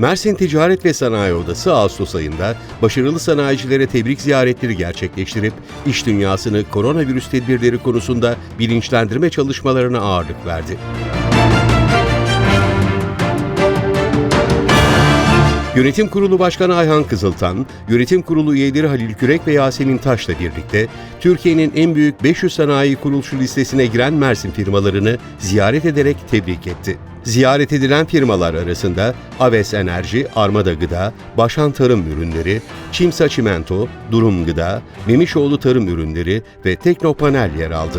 Mersin Ticaret ve Sanayi Odası Ağustos ayında başarılı sanayicilere tebrik ziyaretleri gerçekleştirip iş dünyasını koronavirüs tedbirleri konusunda bilinçlendirme çalışmalarına ağırlık verdi. Yönetim Kurulu Başkanı Ayhan Kızıltan, Yönetim Kurulu üyeleri Halil Kürek ve Yasemin Taş'la birlikte Türkiye'nin en büyük 500 sanayi kuruluşu listesine giren Mersin firmalarını ziyaret ederek tebrik etti. Ziyaret edilen firmalar arasında Aves Enerji, Armada Gıda, Başan Tarım Ürünleri, Çimsa Çimento, Durum Gıda, Memişoğlu Tarım Ürünleri ve Teknopanel yer aldı.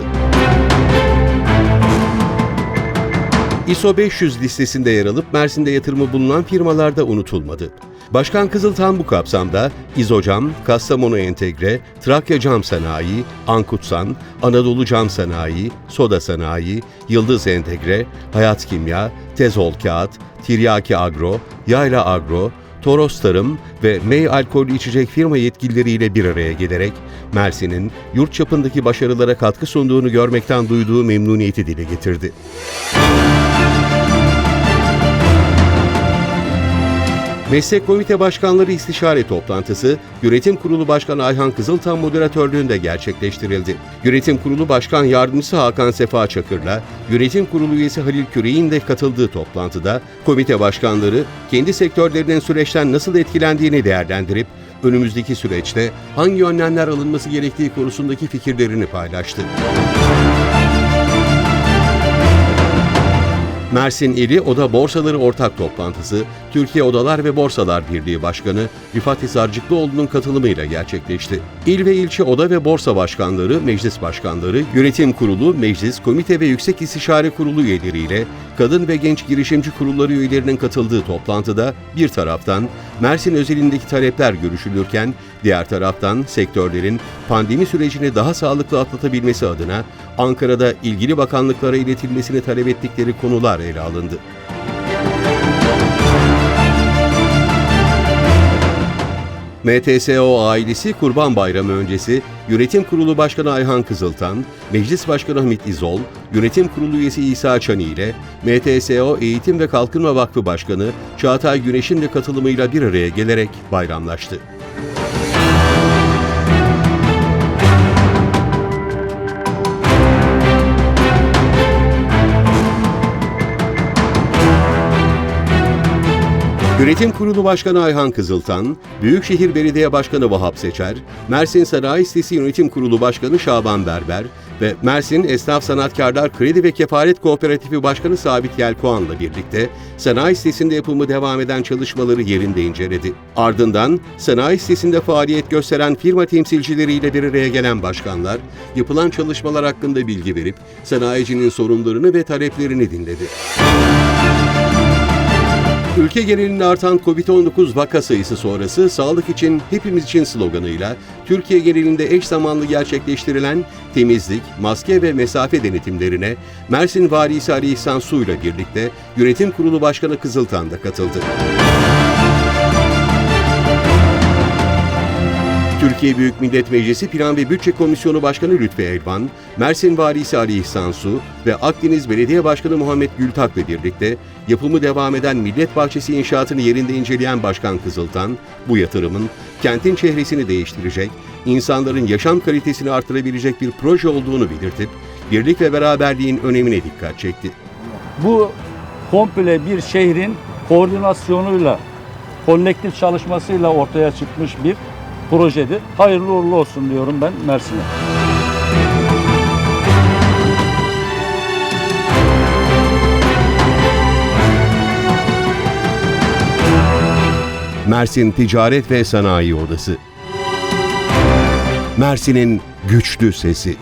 ISO 500 listesinde yer alıp Mersin'de yatırımı bulunan firmalar da unutulmadı. Başkan Kızıltan bu kapsamda İzocam, Kastamonu Entegre, Trakya Cam Sanayi, Ankutsan, Anadolu Cam Sanayi, Soda Sanayi, Yıldız Entegre, Hayat Kimya, Tezol Kağıt, Tiryaki Agro, Yayla Agro, Toros Tarım ve May alkollü içecek firma yetkilileriyle bir araya gelerek Mersin'in yurt çapındaki başarılara katkı sunduğunu görmekten duyduğu memnuniyeti dile getirdi. Meslek Komite Başkanları İstişare Toplantısı, Yönetim Kurulu Başkanı Ayhan Kızıltan moderatörlüğünde gerçekleştirildi. Yönetim Kurulu Başkan Yardımcısı Hakan Sefa Çakır'la Yönetim Kurulu üyesi Halil Küreğin de katıldığı toplantıda komite başkanları kendi sektörlerinin süreçten nasıl etkilendiğini değerlendirip önümüzdeki süreçte hangi önlemler alınması gerektiği konusundaki fikirlerini paylaştı. Mersin İli Oda Borsaları Ortak Toplantısı, Türkiye Odalar ve Borsalar Birliği Başkanı Rifat Hisarcıklıoğlu'nun katılımıyla gerçekleşti. İl ve ilçe oda ve borsa başkanları, meclis başkanları, yönetim kurulu, meclis, komite ve yüksek istişare kurulu üyeleriyle kadın ve genç girişimci kurulları üyelerinin katıldığı toplantıda bir taraftan Mersin özelindeki talepler görüşülürken diğer taraftan sektörlerin pandemi sürecini daha sağlıklı atlatabilmesi adına Ankara'da ilgili bakanlıklara iletilmesini talep ettikleri konular ele alındı. MTSO ailesi Kurban Bayramı öncesi Yönetim Kurulu Başkanı Ayhan Kızıltan, Meclis Başkanı Hamit İzol, Yönetim Kurulu üyesi İsa Çani ile MTSO Eğitim ve Kalkınma Vakfı Başkanı Çağatay Güneş'in de katılımıyla bir araya gelerek bayramlaştı. Yönetim Kurulu Başkanı Ayhan Kızıltan, Büyükşehir Belediye Başkanı Vahap Seçer, Mersin Sanayi Sitesi Yönetim Kurulu Başkanı Şaban Berber ve Mersin Esnaf Sanatkarlar Kredi ve Kefaret Kooperatifi Başkanı Sabit Yelkoğan'la birlikte sanayi sitesinde yapımı devam eden çalışmaları yerinde inceledi. Ardından sanayi sitesinde faaliyet gösteren firma temsilcileriyle bir araya gelen başkanlar, yapılan çalışmalar hakkında bilgi verip sanayicinin sorunlarını ve taleplerini dinledi. Ülke genelinde artan COVID-19 vaka sayısı sonrası sağlık için hepimiz için sloganıyla Türkiye genelinde eş zamanlı gerçekleştirilen temizlik, maske ve mesafe denetimlerine Mersin Valisi Ali İhsan Su ile birlikte Yönetim Kurulu Başkanı Kızıltan da katıldı. Türkiye Büyük Millet Meclisi Plan ve Bütçe Komisyonu Başkanı Lütfi Elvan, Mersin Valisi Ali İhsan Su ve Akdeniz Belediye Başkanı Muhammed Gültak'la birlikte yapımı devam eden Millet Bahçesi inşaatını yerinde inceleyen Başkan Kızıltan, bu yatırımın kentin çehresini değiştirecek, insanların yaşam kalitesini artırabilecek bir proje olduğunu belirtip, birlik ve beraberliğin önemine dikkat çekti. Bu komple bir şehrin koordinasyonuyla, kolektif çalışmasıyla ortaya çıkmış bir projedir. Hayırlı uğurlu olsun diyorum ben Mersin'e. Mersin Ticaret ve Sanayi Odası Mersin'in güçlü sesi